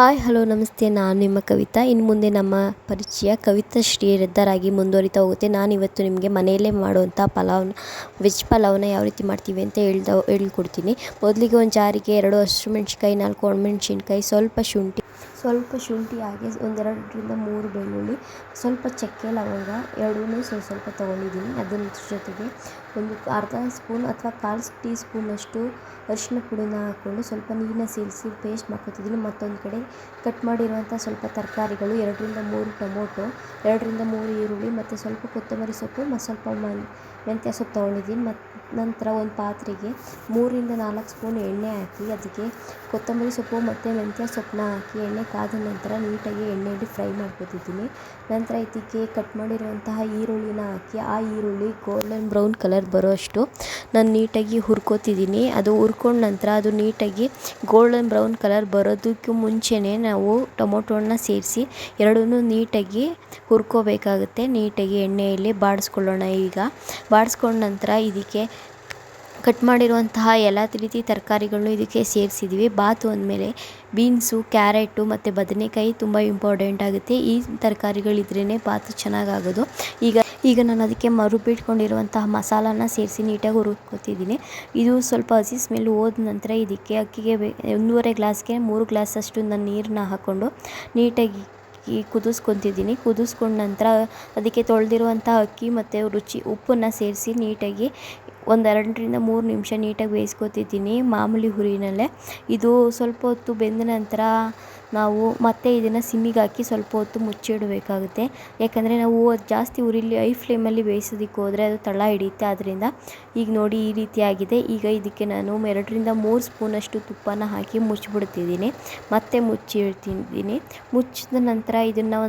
Hi, hello, ನಮಸ್ತೆ. ನಾನು ನಿಮ್ಮ ಕವಿತಾ. ಇನ್ನು ಮುಂದೆ ನಮ್ಮ ಪರಿಚಯ ಕವಿತಾ ಶ್ರೀ ರದ್ದರಾಗಿ ಮುಂದುವರಿತಾ ಹೋಗುತ್ತೆ. ನಾನು ಇವತ್ತು ನಿಮಗೆ ಮನೆಯಲ್ಲೇ ಮಾಡುವಂಥ ಪಲಾವ್ನ ವೆಜ್ ಪಲಾವ್ನ ಯಾವ ರೀತಿ ಮಾಡ್ತೀವಿ ಅಂತ ಹೇಳ್ದ ಹೇಳ್ಕೊಡ್ತೀನಿ. ಮೊದಲಿಗೆ ಒಂದು ಜಾರಿಗೆ ಎರಡು ಹಸಿರು ಮೆಣ್ಸಿನ್ಕಾಯಿ ನಾಲ್ಕು ಒಣಮೆಣ್ಸಿನ್ಕಾಯಿ, ಸ್ವಲ್ಪ ಶುಂಠಿ. ಸ್ವಲ್ಪ ಶುಂಠಿ ಹಾಗೆ ಒಂದೆರಡರಿಂದ ಮೂರು ಬೆಳ್ಳುಳ್ಳಿ, ಸ್ವಲ್ಪ ಚಕ್ಕೆ ಲವಂಗ ಎರಡೂ ಸ್ವಲ್ಪ ಸ್ವಲ್ಪ ತೊಗೊಂಡಿದ್ದೀನಿ. ಅದನ್ನ ಜೊತೆಗೆ ಒಂದು ಅರ್ಧ ಸ್ಪೂನ್ ಅಥವಾ ಕಾಲು ಟೀ ಸ್ಪೂನಷ್ಟು ಅರಿಶಿನ ಪುಡಿನ ಹಾಕ್ಕೊಂಡು ಸ್ವಲ್ಪ ನೀರನ್ನ ಸೇರಿಸಿ ಪೇಸ್ಟ್ ಮಾಡ್ಕೊತಿದ್ದೀನಿ. ಮತ್ತೊಂದು ಕಡೆ ಕಟ್ ಮಾಡಿರುವಂಥ ಸ್ವಲ್ಪ ತರಕಾರಿಗಳು, ಎರಡರಿಂದ ಮೂರು ಟೊಮೊಟೊ, ಎರಡರಿಂದ ಮೂರು ಈರುಳ್ಳಿ, ಮತ್ತು ಸ್ವಲ್ಪ ಕೊತ್ತಂಬರಿ ಸೊಪ್ಪು ಮತ್ತು ಸ್ವಲ್ಪ ಮೆಂತ್ಯ ಸೊಪ್ಪು ತೊಗೊಂಡಿದ್ದೀನಿ. ಮತ್ತು ನಂತರ ಒಂದು ಪಾತ್ರೆಗೆ ಮೂರರಿಂದ ನಾಲ್ಕು ಸ್ಪೂನ್ ಎಣ್ಣೆ ಹಾಕಿ, ಅದಕ್ಕೆ ಕೊತ್ತಂಬರಿ ಸೊಪ್ಪು ಮತ್ತು ಮೆಂತ್ಯ ಸೊಪ್ಪನ್ನ ಹಾಕಿ, ಎಣ್ಣೆ ಕಾದ ನಂತರ ನೀಟಾಗಿ ಎಣ್ಣೆಯಲ್ಲಿ ಫ್ರೈ ಮಾಡ್ಕೊತಿದ್ದೀನಿ. ನಂತರ ಇದಕ್ಕೆ ಕಟ್ ಮಾಡಿರುವಂತಹ ಈರುಳ್ಳಿನ ಹಾಕಿ, ಆ ಈರುಳ್ಳಿ ಗೋಲ್ಡನ್ ಬ್ರೌನ್ ಕಲರ್ ಬರೋವಷ್ಟು ನಾನು ನೀಟಾಗಿ ಹುರ್ಕೋತಿದ್ದೀನಿ. ಅದು ಹುರ್ಕೊಂಡ ನಂತರ ಅದು ನೀಟಾಗಿ ಗೋಲ್ಡನ್ ಬ್ರೌನ್ ಕಲರ್ ಬರೋದಕ್ಕೂ ಮುಂಚೆನೇ ನಾವು ಟೊಮೊಟೊನ ಸೇರಿಸಿ, ಎರಡನ್ನೂ ನೀಟಾಗಿ ಹುರ್ಕೋಬೇಕಾಗುತ್ತೆ. ನೀಟಾಗಿ ಎಣ್ಣೆಯಲ್ಲಿ ಬಾಡಿಸ್ಕೊಳ್ಳೋಣ ಈಗ. ಬಾಡಿಸ್ಕೊಂಡ ನಂತರ ಇದಕ್ಕೆ ಕಟ್ ಮಾಡಿರುವಂತಹ ಎಲ್ಲ ರೀತಿ ತರಕಾರಿಗಳನ್ನು ಇದಕ್ಕೆ ಸೇರಿಸಿದ್ವಿ. ಬಾತು ಅಂದಮೇಲೆ ಬೀನ್ಸು, ಕ್ಯಾರೆಟು ಮತ್ತು ಬದನೆಕಾಯಿ ತುಂಬ ಇಂಪಾರ್ಟೆಂಟ್ ಆಗುತ್ತೆ. ಈ ತರಕಾರಿಗಳಿದ್ರೇ ಬಾತು ಚೆನ್ನಾಗಾಗೋದು. ಈಗ ಈಗ ನಾನು ಅದಕ್ಕೆ ಮರುಬಿಟ್ಕೊಂಡಿರುವಂತಹ ಮಸಾಲಾನ ಸೇರಿಸಿ ನೀಟಾಗಿ ಹುರ್ಕೋತಿದ್ದೀನಿ. ಇದು ಸ್ವಲ್ಪ ಹಸಿ ಸ್ಮೆಲ್ ಹೋದ ನಂತರ ಇದಕ್ಕೆ ಅಕ್ಕಿಗೆ ಒಂದೂವರೆ ಗ್ಲಾಸ್ಗೆ ಮೂರು ಗ್ಲಾಸಷ್ಟು ನಾನು ನೀರನ್ನ ಹಾಕ್ಕೊಂಡು ನೀಟಾಗಿ ಈ ಕುದಿಸ್ಕೊತಿದ್ದೀನಿ. ಕುದಿಸ್ಕೊಂಡ ನಂತರ ಅದಕ್ಕೆ ತೊಳೆದಿರುವಂಥ ಅಕ್ಕಿ ಮತ್ತು ರುಚಿ ಉಪ್ಪನ್ನು ಸೇರಿಸಿ ನೀಟಾಗಿ ಒಂದು ಎರಡರಿಂದ ಮೂರು ನಿಮಿಷ ನೀಟಾಗಿ ಬೇಯಿಸ್ಕೊತಿದ್ದೀನಿ ಮಾಮೂಲಿ ಹುರಿನಲ್ಲೇ. ಇದು ಸ್ವಲ್ಪ ಹೊತ್ತು ಬೆಂದ ನಂತರ ನಾವು ಮತ್ತೆ ಇದನ್ನು ಸಿಮ್ಮಿಗೆ ಹಾಕಿ ಸ್ವಲ್ಪ ಹೊತ್ತು ಮುಚ್ಚಿಡಬೇಕಾಗುತ್ತೆ. ಯಾಕಂದರೆ ನಾವು ಜಾಸ್ತಿ ಉರಿಲಿ ಐ ಫ್ಲೇಮಲ್ಲಿ ಬೇಯಿಸೋದಕ್ಕೆ ಹೋದರೆ ಅದು ತಳ ಹಿಡಿಯುತ್ತೆ. ಆದ್ದರಿಂದ ಈಗ ನೋಡಿ ಈ ರೀತಿಯಾಗಿದೆ ಈಗ ಇದಕ್ಕೆ ನಾನು ಎರಡರಿಂದ ಮೂರು ಸ್ಪೂನಷ್ಟು ತುಪ್ಪನ ಹಾಕಿ ಮುಚ್ಚಿಬಿಡ್ತಿದ್ದೀನಿ. ಮತ್ತೆ ಮುಚ್ಚಿಡ್ತಿದ್ದೀನಿ. ಮುಚ್ಚಿದ ನಂತರ ಇದನ್ನು